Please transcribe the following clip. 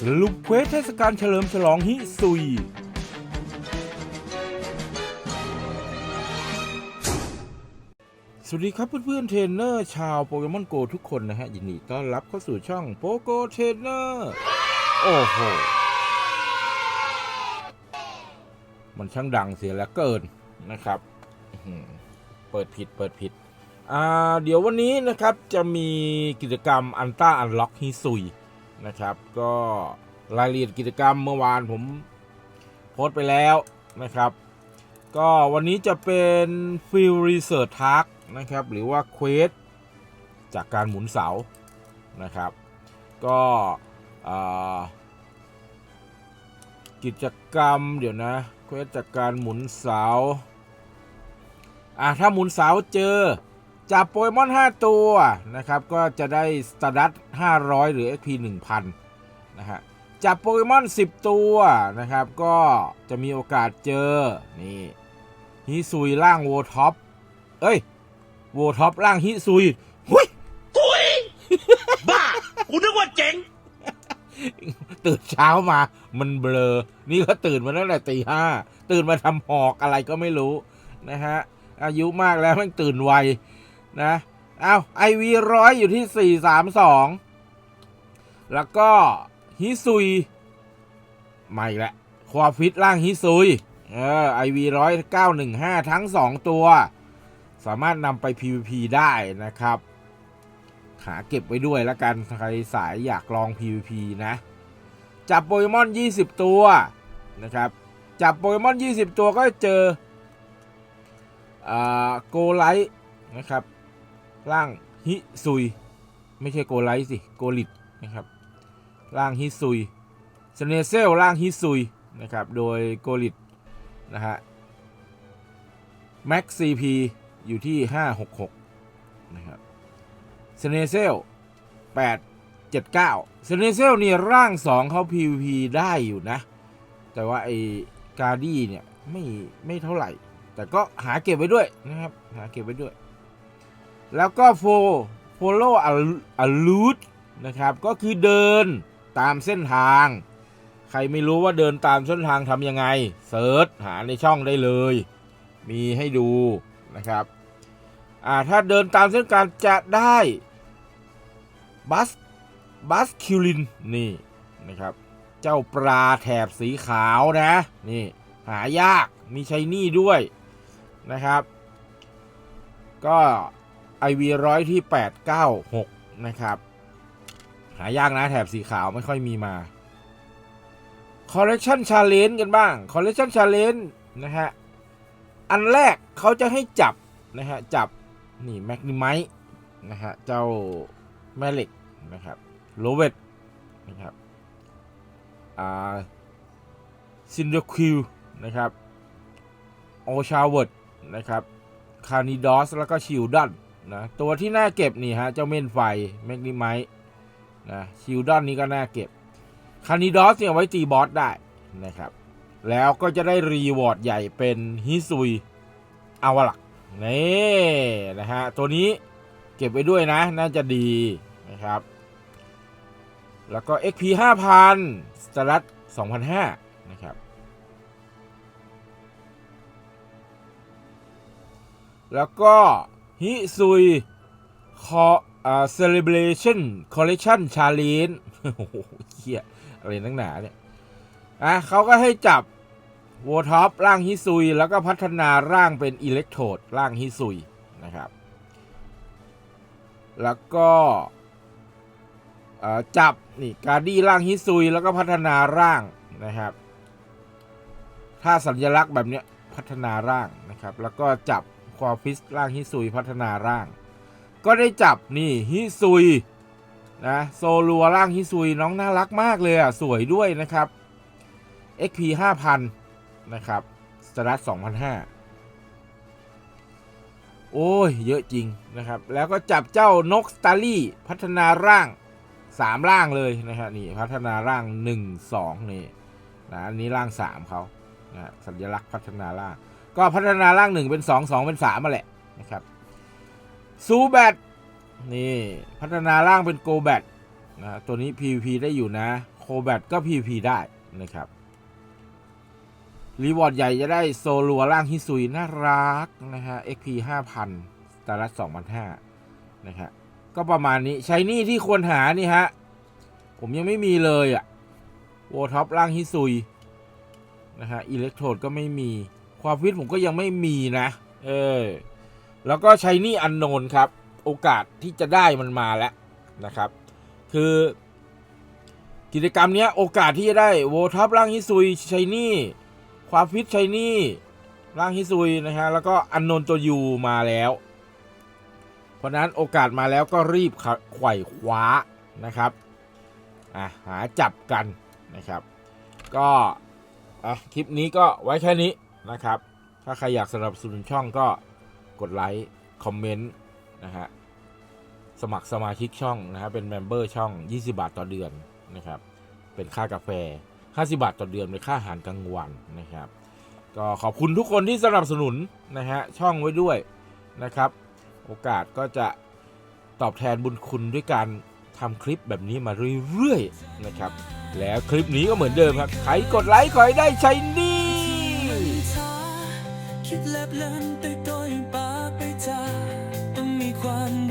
สรุปเควสเทศกาลเฉลิมฉลองฮิซุย สวัสดีครับเพื่อนๆเทรนเนอร์ชาวโปเกมอนโกทุกคนนะฮะ ยินดีต้อนรับเข้าสู่ช่องโปโกเทรนเนอร์โอ้โห มันช่างดังเสียแล้วเกินนะครับ เปิดผิดเปิดผิด อ่า เดี๋ยววันนี้นะครับจะมีกิจกรรมอันต้าอันล็อกฮิซุย นะครับ ก็รายละเอียดกิจกรรมเมื่อวานผมโพสต์ไปแล้วนะครับ ก็วันนี้จะเป็นฟิลรีเสิร์ t ทักนะครับ หรือว่าเควสจากการหมุนเสานะครับ ก็กิจกรรมเดี๋ยวนะเควสจากการหมุนเสาอะถ้าหมุนเสาเจอ จับโปเกมอน 5 ตัวนะครับ ก็จะได้สตาร์ดัต500 หรือ XP 1000 นะฮะ จับโปเกมอน 10 ตัวนะครับ ก็จะมีโอกาสเจอ นี่ฮิซุยร่างโวท็อป เอ้ย โวท็อปร่างฮิซุยหุยบ้ากูนึกว่าเจ๋ง ตื่นเช้ามา มันเบลอ นี่ก็ตื่นมาตั้งแต่ตีห้าตื่นมาทำหอกอะไรก็ไม่รู้นะฮะ อายุมากแล้วแมันตื่นไว นะเอาไอวีร้อยอยู่ที่สี่สามสองแล้วก็ฮิซุยไม่ละควาฟิตร่างฮิซุยเออไอวีร้อยเก้าหนึ่งห้าทั้งสองตัว สามารถนำไป PVP ได้นะครับ หาเก็บไว้ด้วยแล้วกันใครสายอยากลอง PVP นะ จับโปเกมอน 20 ตัวนะครับ จับโปเกมอน 20 ตัวก็เจอโกไลท์นะครับ ร่างฮิซุย ไม่ใช่โกไลท์สิ โกลิดนะครับร่างฮิซุยสเนเซลร่างฮิซุยนะครับโดยโกลิดนะฮะแม็กซีพีอยู่ที่ 566นะครับสเนเซล879สเนเซลนี่ร่าง 2 เขา PVP ได้อยู่นะ แต่ว่าไอ้กาดี้เนี่ยไม่ไม่เท่าไหร่ แต่ก็หาเก็บไว้ด้วยนะครับ หาเก็บไว้ด้วย แล้วก็โฟโฟโลอะลูดนะครับ ก็คือเดินตามเส้นทาง ใครไม่รู้ว่าเดินตามเส้นทางทำยังไงเซิร์ชหาในช่องได้เลย มีให้ดูนะครับถ้าเดินตามเส้นทางจะได้บัสบัสคิวลินนี่นะครับ เจ้าปลาแถบสีขาวนะ นี่ หายากมีชัยนี่ด้วยนะครับ ก็ ไอวีร้อยที่ 896 นะครับ หายากนะแถบสีขาวไม่ค่อยมีมา Collection Challenge กันบ้าง Collection Challenge นะฮะ อันแรกเขาจะให้จับ นะฮะ จับ นี่แมกนิไมต์นะฮะ เจ้าแม่เหล็กนะครับโรเวตนะครับอ่าซินเดอร์คิวนะครับโอชาเวิร์ดนะครับคานิดอส แล้วก็ชิลดอน นะตัวที่น่าเก็บนี่ฮะเจ้าเม่นไฟแมกนิไมต์นะชิลดอนนี่ก็น่าเก็บคานิดอสเนี่ยไว้ตีบอสได้นะครับ แล้วก็จะได้รีวอร์ดใหญ่เป็นฮิซุยอาวลักนี่นะฮะตัวนี้เก็บไว้ด้วยนะ น่าจะดีนะครับ แล้วก็ XP 5,000สตาร์ท2,500นะครับ แล้วก็ ฮิซุยคออ่า celebration collection challenge โอ้โหเฮียอะไรนักหนาเนี่ยอะเขาก็ให้จับวอท็อปร่างฮิซุย แล้วก็พัฒนาร่างเป็นอิเล็กโทดร่างฮิซุยนะครับ แล้วก็จับนี่การดี้ร่างฮิซุย แล้วก็พัฒนาร่างนะครับ ถ้าสัญลักษณ์แบบเนี้ยพัฒนาร่างนะครับ แล้วก็จับ ควาฟิสร่างฮิซุยพัฒนาร่าง ก็ได้จับนี่ฮิซุยนะโซลัวร่างฮิซุยน้องน่ารักมากเลยอะ สวยด้วยนะครับ XP 5,000 นะครับสตาร์ท2,500โอ้ย เยอะจริงนะครับ แล้วก็จับเจ้านกสตารี่พัฒนาร่าง 3 ร่างเลยนะฮะนี่พัฒนาร่าง 1 2 นี่นะอันนี้ร่าง 3เขานะสัญลักษณ์พัฒนาร่าง ก็พัฒนาร่าง1เป็น2 2เป็น3มาแหละนะครับซูแบตนี่พัฒนาร่างเป็นโกแบตนะตัวนี้ PVP ได้อยู่นะโคแบตก็ PVP ได้นะครับรีวอร์ดใหญ่จะได้โซลัวร่างฮิซุยน่ารักนะฮะ XP 5,000ตาลัด2,500นะฮะก็ประมาณนี้ใช้นี่ที่ควรหานี่ฮะ ผมยังไม่มีเลยอะ่ะโวท็อปร่างฮิซุยนะฮะอิเล็กโทรดก็ไม่มี ความฟิตผมก็ยังไม่มีนะ เออ แล้วก็ใช้นี่อันโนนครับ โอกาสที่จะได้มันมาแล้วนะครับ คือ กิจกรรมเนี้ยโอกาสที่จะได้โวท็อปร่างฮิซุยใช้นี่ ความฟิตใช้นี่ร่างฮิซุยนะฮะแล้วก็อันโนนตัวยูมาแล้ว เพราะนั้นโอกาสมาแล้วก็รีบขะไขว่คว้านะครับอะหาจับกันนะครับ ก็อะคลิปนี้ก็ไว้แค่นี้ นะครับ ถ้าใครอยากสนับสนุนช่องก็กดไลค์คอมเมนต์นะฮะสมัครสมาชิกช่องนะฮะเป็นเมมเบอร์ช่อง 20 บาทต่อเดือนนะครับ เป็นค่ากาแฟ 50 บาทต่อเดือนเป็นค่าอาหารกลางวันนะครับ ก็ขอบคุณทุกคนที่สนับสนุนนะฮะช่องไว้ด้วยนะครับ โอกาสก็จะตอบแทนบุญคุณด้วยการทำคลิปแบบนี้มาเรื่อยๆนะครับ แล้วคลิปนี้ก็เหมือนเดิมครับ ใครกดไลค์ขอให้ได้ใช้หนี่ คิดเล็บเลินไปโดยปากไปจากต้องมีความ